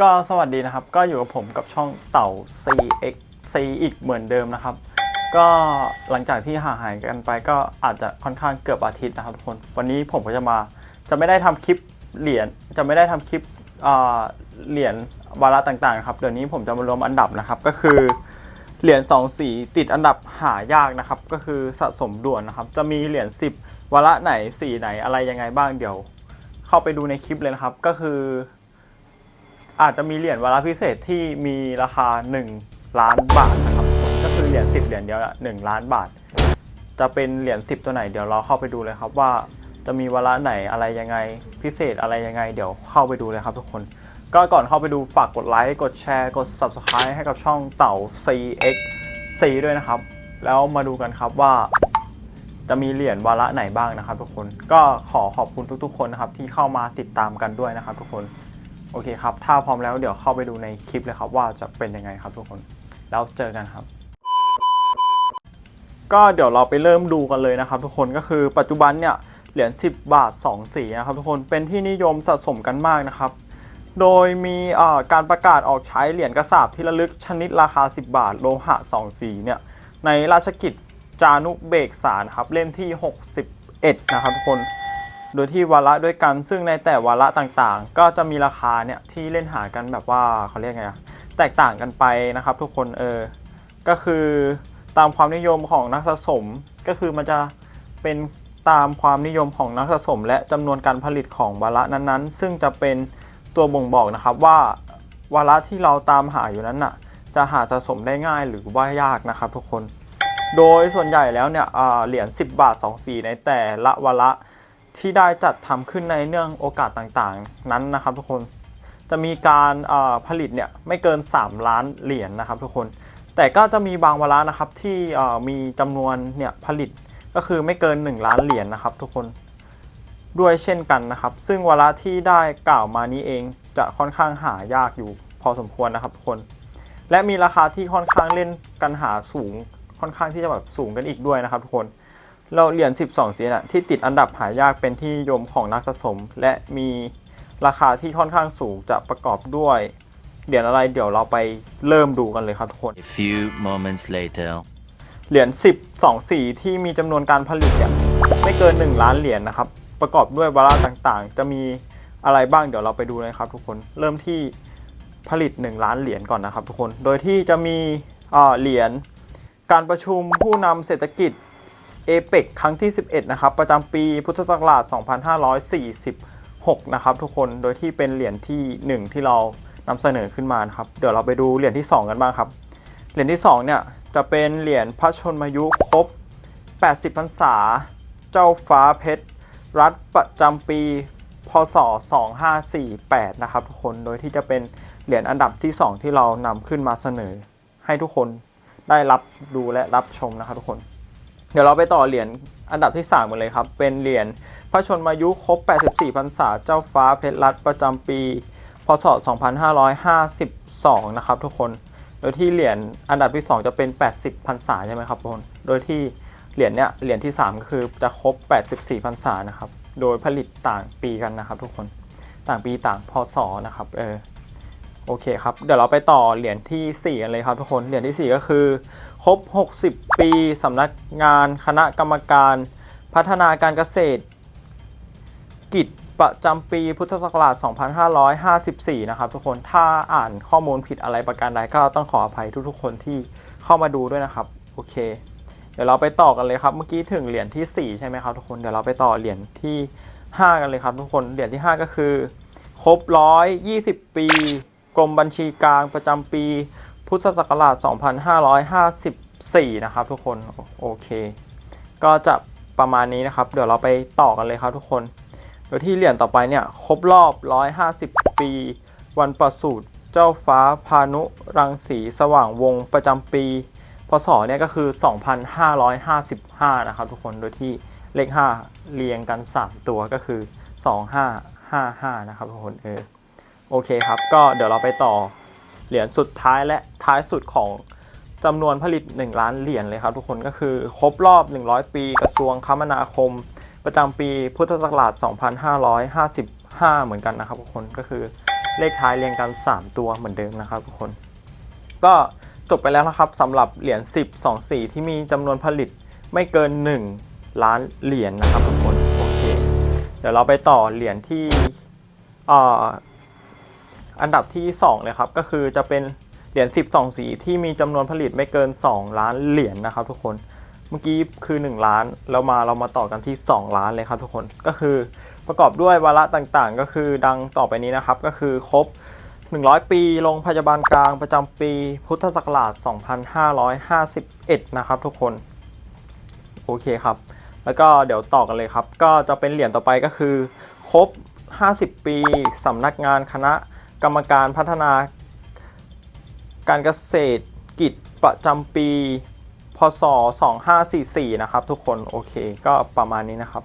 ก็สวัสดีนะครับ ก็อยู่กับผมกับช่องเต่า CXC อีกเหมือนเดิมนะครับ ก็หลังจากที่ห่างหายกันไปก็อาจจะค่อนข้างเกือบอาทิตย์นะครับทุกคน วันนี้ผมก็จะมาจะไม่ได้ทำคลิปเหรียญจะไม่ได้ทำคลิปอ่าเหรียญวาระต่างๆครับเดี๋ยวนี้ผมจะมารวมอันดับนะครับก็คือเหรียญ2สีติดอันดับหายากนะครับ ก็คือสะสมด่วนนะครับ จะมีเหรียญ10วาระไหนสีไหนอะไรยังไงบ้างเดี๋ยว เข้าไปดูในคลิปเลยนะครับ ก็คือ อาจจะมีเหรียญวาระพิเศษที่มีราคา 1 ล้านบาทนะครับ ก็คือเหรียญ10 เหรียญเดียวละ1ล้านบาท จะเป็นเหรียญ10 ตัวไหนเดี๋ยวเราเข้าไปดูเลยครับว่าจะมีวาระไหนอะไรยังไงพิเศษอะไรยังไง เดี๋ยวเข้าไปดูเลยครับทุกคน ก็ก่อนเข้าไปดูฝากกดไลค์กดแชร์กด Subscribe ให้กับช่องเต่า CXC ด้วยนะครับ แล้วมาดูกันครับว่าจะมีเหรียญวาระไหนบ้างนะครับทุกคนก็ขอขอบคุณทุกๆ คนนะครับที่เข้ามาติดตามกันด้วยนะครับทุกคน โอเคครับ ถ้าพร้อมแล้วเดี๋ยวเข้าไปดูในคลิปเลยครับว่าจะเป็นยังไงครับทุกคน แล้วเจอกันครับ ก็เดี๋ยวเราไปเริ่มดูกันเลยนะครับ ทุกคนก็คือปัจจุบันเนี่ยเหรียญ10 บาท 2 สีนะครับทุกคนเป็นที่นิยมสะสมกันมากนะครับ โดยมีการประกาศออกใช้เหรียญกระสาบที่ระลึกชนิดราคา 10 บาท โลหะ 2 สีเนี่ยในราชกิจจานุเบกษานะครับเล่มที่ 61 นะครับทุกคน โดยที่วาระด้วยกัน ซึ่งในแต่วาระต่างๆ ก็จะมีราคาเนี่ยที่เล่นหากันแบบว่าเขาเรียกไงอะแตกต่างกันไปนะครับ ทุกคนเออ ก็คือตามความนิยมของนักสะสมก็คือมันจะเป็นตามความนิยมของนักสะสม และจำนวนการผลิตของวาระนั้นๆ ซึ่งจะเป็นตัวบ่งบอกนะครับว่าวาระที่เราตามหาอยู่นั้นน่ะจะหาสะสมได้ง่ายหรือว่ายากนะครับทุกคน โดยส่วนใหญ่แล้วเนี่ยเหรียญ 10 บาท 2 สีในแต่ละวาระ ที่ได้จัดทำขึ้นในเนื่องโอกาสต่างๆ นั้นนะครับทุกคนจะมีการผลิตเนี่ยไม่เกิน 3 ล้านเหรียญนะครับทุกคน แต่ก็จะมีบางวาระนะครับที่มีจำนวนเนี่ยผลิตก็คือไม่เกิน 1 ล้านเหรียญนะครับทุกคนด้วยเช่นกันนะครับ ซึ่งวาระที่ได้กล่าวมานี้เองจะค่อนข้างหายากอยู่พอสมควรนะครับทุกคน และมีราคาที่ค่อนข้างเล่นกันหาสูงค่อนข้างที่จะแบบสูงกันอีกด้วยนะครับทุกคน เราเหรียญ 12สีน่ะที่ติดอันดับหายากเป็นที่นิยมของนักสะสม และมีราคาที่ค่อนข้างสูงจะประกอบด้วยเหรียญอะไรเดี๋ยวเราไปเริ่มดูกันเลยครับทุกคน A few moments later. เหรียญ10 2สีที่มีจำนวนการผลิตเนี่ยไม่เกิน 1 ล้านเหรียญนะครับ ประกอบด้วยวาระต่างๆ จะมีอะไรบ้างเดี๋ยวเราไปดูนะครับทุกคนเริ่มที่ผลิต 1 ล้านเหรียญก่อนนะครับทุกคน โดยที่จะมีเอ่อเหรียญการประชุมผู้นำเศรษฐกิจ เอเปกครั้งที่ 11 นะครับ ประจำปีพุทธศักราช 2546 นะครับทุกคนโดยที่เป็นเหรียญที่ 1 ที่เรานำเสนอขึ้นมานะครับ เดี๋ยวเราไปดูเหรียญที่ 2 กันบ้างครับ เหรียญที่ 2 เนี่ย จะเป็นเหรียญพระชนมายุครบ 80 พรรษา เจ้าฟ้าเพชร รัฐประจำปีพศ 2548 นะครับทุกคนโดยที่จะเป็นเหรียญอันดับที่ 2 ที่เรานำขึ้นมาเสนอ ให้ทุกคนได้รับดูและรับชมนะครับทุกคน เดี๋ยวเราไปต่อเหรียญอันดับที่3กันเลยครับ เป็นเหรียญพระชนมายุครบ 84พรรษาเจ้าฟ้าเพชรรัฐประจำปี พศ 2552 นะครับทุกคน โดยที่เหรียญอันดับที่ 2 จะเป็น 80พรรษาใช่ไหมครับทุกคน โดยที่เหรียญเนี้ยเหรียญที่ 3 ก็คือจะครบ 84พรรษานะครับ โดยผลิตต่างปีกันนะครับทุกคน ต่างปีต่างพศนะครับ เออ โอเคครับ เดี๋ยวเราไปต่อเหรียญทีสี่4 กันเลยครับทุกคน เหรียญทีสี่ 4 ก็คือ ครบ 60 ปีสำนักงานคณะกรรมการพัฒนาการเกษตร กิจประจำปีพุทธศักราช 2554 นะครับทุกคน ถ้าอ่านข้อมูลผิดอะไรประการใดก็ต้องขออภัยทุกๆคนที่เข้ามาดูด้วยนะครับ โอเค เดี๋ยวเราไปต่อกันเลยครับ เมื่อกี้ถึงเหรียญที่ 4 ใช่ไหมครับทุกคน เดี๋ยวเราไปต่อเหรียญที่ 5 กันเลยครับทุกคน เหรียญที่ 5 ก็คือ ครบ 120 ปี กรมบัญชีกลางประจำปี พุทธศักราช 2554 นะครับทุกคนโอเค ก็จะประมาณนี้นะครับ เดี๋ยวเราไปต่อกันเลยครับทุกคน โดยที่เหรียญต่อไปเนี่ยครบรอบ 150 ปี วันประสูติเจ้าฟ้าพานุรังสีสว่างวงศ์ประจำปี พศเนี่ยก็คือ 2555 นะครับทุกคนโดยที่เลข 5 เรียงกัน 3 ตัวก็คือ 2555 นะครับทุกคนเออ โอเคครับ ก็เดี๋ยวเราไปต่อเหรียญสุดท้ายและท้ายสุดของจำนวนผลิต 1 ล้านเหรียญเลยครับ ทุกคนก็คือครบรอบ 100 ปีกระทรวงคมนาคม ประจำปีพุทธศักราช 2555 เหมือนกันนะครับทุกคนก็คือเลขท้ายเรียงกัน 3 ตัวเหมือนเดิมนะครับทุกคน ก็จบไปแล้วนะครับสำหรับเหรียญ10 2 4 ที่มีจำนวนผลิตไม่เกิน 1 ล้านเหรียญนะครับทุกคนโอเคเดี๋ยวเราไปต่อเหรียญที่อ่อ อันดับที่ 2 เลยครับ ก็คือจะเป็นเหรียญ12 สีที่มีจำนวนผลิตไม่เกิน 2 ล้านเหรียญนะครับทุกคนเมื่อกี้คือ 1 ล้านแล้วมาเรามาต่อกันที่ 2 ล้านเลยครับทุกคนก็คือประกอบด้วยวาระต่างๆ ก็คือดังต่อไปนี้นะครับ ก็คือครบ 100 ปีโรงพยาบาลกลางประจำปี พุทธศักราช 2551 นะครับทุกคน โอเคครับ แล้วก็เดี๋ยวต่อกันเลยครับ ก็จะเป็นเหรียญต่อไปก็คือ ครบ 50 ปีสำนักงานคณะ กรรมการพัฒนาการเกษตรกิจประจำปี พศ 2544 นะครับ ทุกคนโอเคก็ประมาณนี้นะครับ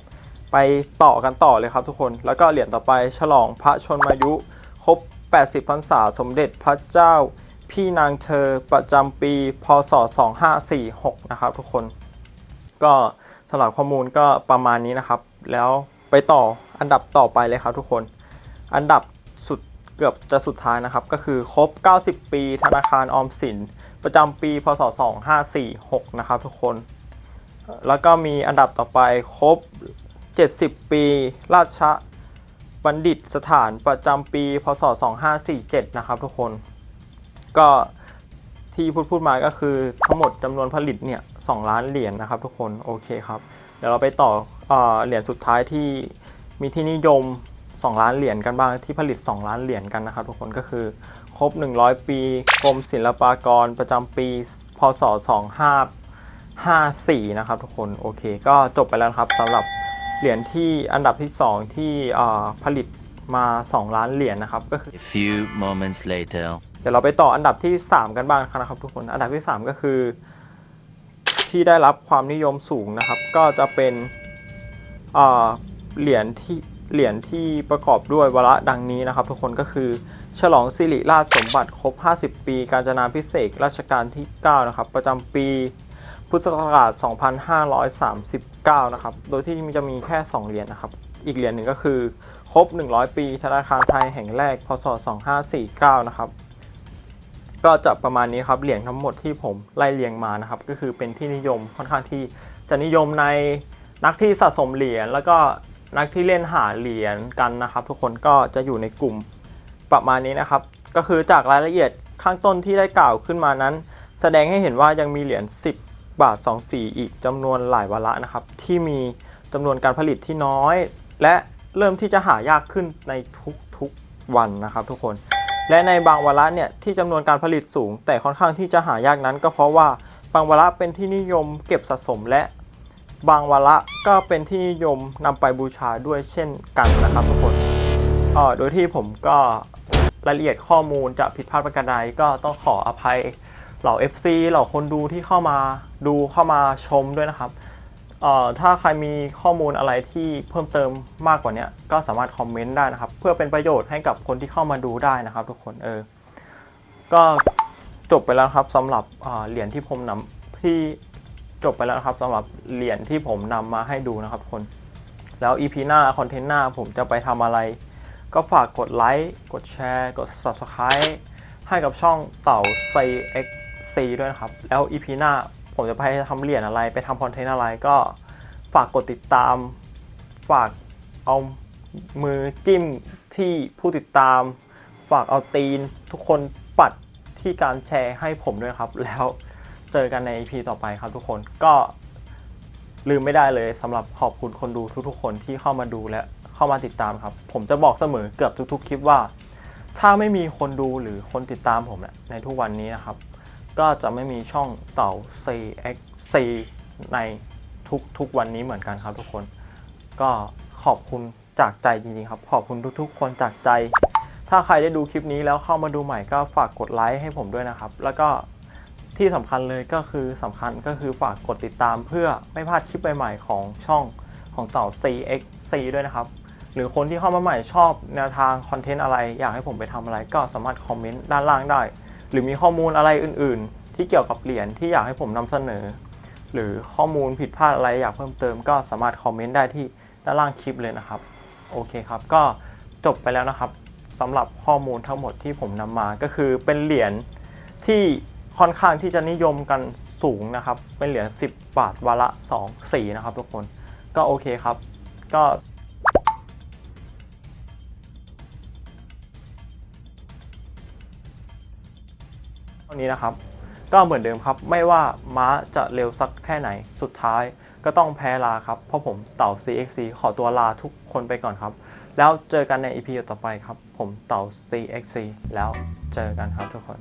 ไปต่อกันต่อเลยครับทุกคนแล้วก็เหรียญต่อไปฉลองพระชนมายุ ครบ 80พรรษาสมเด็จพระเจ้า พี่นางเธอประจำปี พศ 2546 นะครับทุกคน ก็สำหรับข้อมูลก็ประมาณนี้นะครับ แล้วไปต่ออันดับต่อไปเลยครับทุกคน อันดับ เกือบจะสุดท้ายนะครับ ก็คือครบ 90 ปีธนาคารออมสิน ประจำปี พศ 2546 นะครับทุกคน แล้วก็มีอันดับต่อไปครบ 70 ปี ราชบัณฑิตสถานประจำปี พศ 2547 นะครับทุกคน ก็ที่พูดพูดมาก็คือทั้งหมดจำนวนผลิตเนี่ย2ล้านเหรียญนะครับทุกคน โอเคครับ เดี๋ยวเราไปต่อเออเหรียญสุดท้ายที่มีที่นิยม 2 ล้านเหรียญกันบ้างที่ผลิต 2 ล้านเหรียญกันนะครับทุกคนก็คือครบ 100 ปีกรมศิลปากรประจำปี พศ 2554 นะครับทุกคนโอเค ก็จบไปแล้วนะครับสำหรับเหรียญที่อันดับที่ 2 ที่เอ่อผลิตมา 2 ล้านเหรียญนะครับก็คือ A few moments later. เดี๋ยวเราไปต่ออันดับที่ 3 กันบ้างนะครับทุกคนอันดับที่ 3 ก็คือ ที่ได้รับความนิยมสูงนะครับ ก็จะเป็นเอ่อเหรียญที่ เหรียญที่ประกอบด้วยวาระดังนี้นะครับ ทุกคนก็คือ ฉลองสิริราชสมบัติครบ 50 ปี การจนาพิเศษรัชกาลที่ 9 นะครับ ประจำปีพุทธศักราช 2539 นะครับ โดยที่มันจะมีแค่ 2 เหรียญนะครับ อีกเหรียญหนึ่งก็คือ ครบ 100 ปี ธนาคารไทยแห่งแรก พศ 2549 นะครับ ก็จะประมาณนี้ครับ เหรียญทั้งหมดที่ผมไล่เรียงมานะครับ ก็คือเป็นที่นิยมค่อนข้างที่จะนิยมในนักที่สะสมเหรียญแล้วก็ นักที่เล่นหาเหรียญกันนะครับ ทุกคนก็จะอยู่ในกลุ่มประมาณนี้นะครับ ก็คือจากรายละเอียดข้างต้นที่ได้กล่าวขึ้นมานั้น แสดงให้เห็นว่ายังมีเหรียญ10 บาท 2 สีอีกจำนวนหลายวาระนะครับ ที่มีจำนวนการผลิตที่น้อย และเริ่มที่จะหายากขึ้นในทุกๆวันนะครับ ทุกคนและในบางวาระเนี่ยที่จำนวนการผลิตสูง แต่ค่อนข้างที่จะหายากนั้น ก็เพราะว่าบางวาระเป็นที่นิยมเก็บสะสมและ บางวาระก็เป็นที่นิยมนำไปบูชาด้วยเช่นกันนะครับทุกคนเออโดยที่ผมก็รายละเอียดข้อมูลจะผิดพลาดประการใดก็ต้องขออภัยเหล่า FC เหล่าคนดูที่เข้ามาดูเข้ามาชมด้วยนะครับเอ่อถ้าใครมีข้อมูลอะไรที่เพิ่มเติมมากกว่านี้ก็สามารถคอมเมนต์ได้นะครับ เพื่อเป็นประโยชน์ให้กับคนที่เข้ามาดูได้นะครับ ทุกคนเออก็จบไปแล้วครับสำหรับเหรียญที่ผมนำที่ จบไปแล้วนะครับสำหรับเหรียญที่ผมนำมาให้ดูนะครับทุกคน แล้ว EP หน้าคอนเทนต์หน้าผมจะไปทำอะไร ก็ฝากกดไลค์กดแชร์ กด Subscribe ให้กับช่องเต่า CXC ด้วยนะครับ แล้ว EP หน้าผมจะไปทำเหรียญอะไร ไปทำคอนเทนต์อะไรก็ฝากกดติดตาม ฝากเอามือจิ้มที่ผู้ติดตาม ฝากเอาตีนทุกคนปัดที่การแชร์ให้ผมด้วยครับแล้ว เจอกันใน EP ต่อไปครับทุกคนก็ลืมไม่ได้เลยสำหรับขอบคุณคนดูทุกๆ คนที่เข้ามาดูและเข้ามาติดตามครับ ผมจะบอกเสมอเกือบทุก ๆ คลิปว่า ถ้าไม่มีคนดูหรือคนติดตามผมเนี่ยในทุกวันนี้นะครับ ก็จะไม่มีช่องเต่า CXC ในทุกๆวันนี้เหมือนกันครับทุกคน ก็ขอบคุณจากใจจริงๆครับ ขอบคุณทุกๆ คนจากใจ ถ้าใครได้ดูคลิปนี้แล้วเข้ามาดูใหม่ก็ฝากกดไลค์ให้ผมด้วยนะครับ แล้วก็ ที่สำคัญเลยก็คือสำคัญก็คือฝากกดติดตามเพื่อไม่พลาดคลิปใหม่ๆของช่องของเต่า CXC ด้วยนะครับ หรือคนที่เข้ามาใหม่ชอบแนวทางคอนเทนต์อะไร อยากให้ผมไปทำอะไรก็สามารถคอมเมนต์ด้านล่างได้ หรือมีข้อมูลอะไรอื่น ๆ ที่เกี่ยวกับเหรียญที่อยากให้ผมนำเสนอ หรือข้อมูลผิดพลาดอะไรอยากเพิ่มเติมก็สามารถคอมเมนต์ได้ที่ด้านล่างคลิปเลยนะครับ โอเคครับ ก็จบไปแล้วนะครับสำหรับข้อมูลทั้งหมดที่ผมนำมาก็คือเป็นเหรียญที่ ค่อนข้างที่จะนิยมกันสูงนะครับ เป็นเหรียญ10 บาทวาระ2สีนะครับทุกคนก็โอเคครับ ก็เท่านี้นะครับ ก็เหมือนเดิมครับ ไม่ว่าม้าจะเร็วสักแค่ไหนสุดท้ายก็ต้องแพ้ลาครับ เพราะผมเต่า CXC ขอตัวลาทุกคนไปก่อนครับ แล้วเจอกันใน EP ต่อไปครับ ผมเต่า CXC แล้วเจอกันครับทุกคน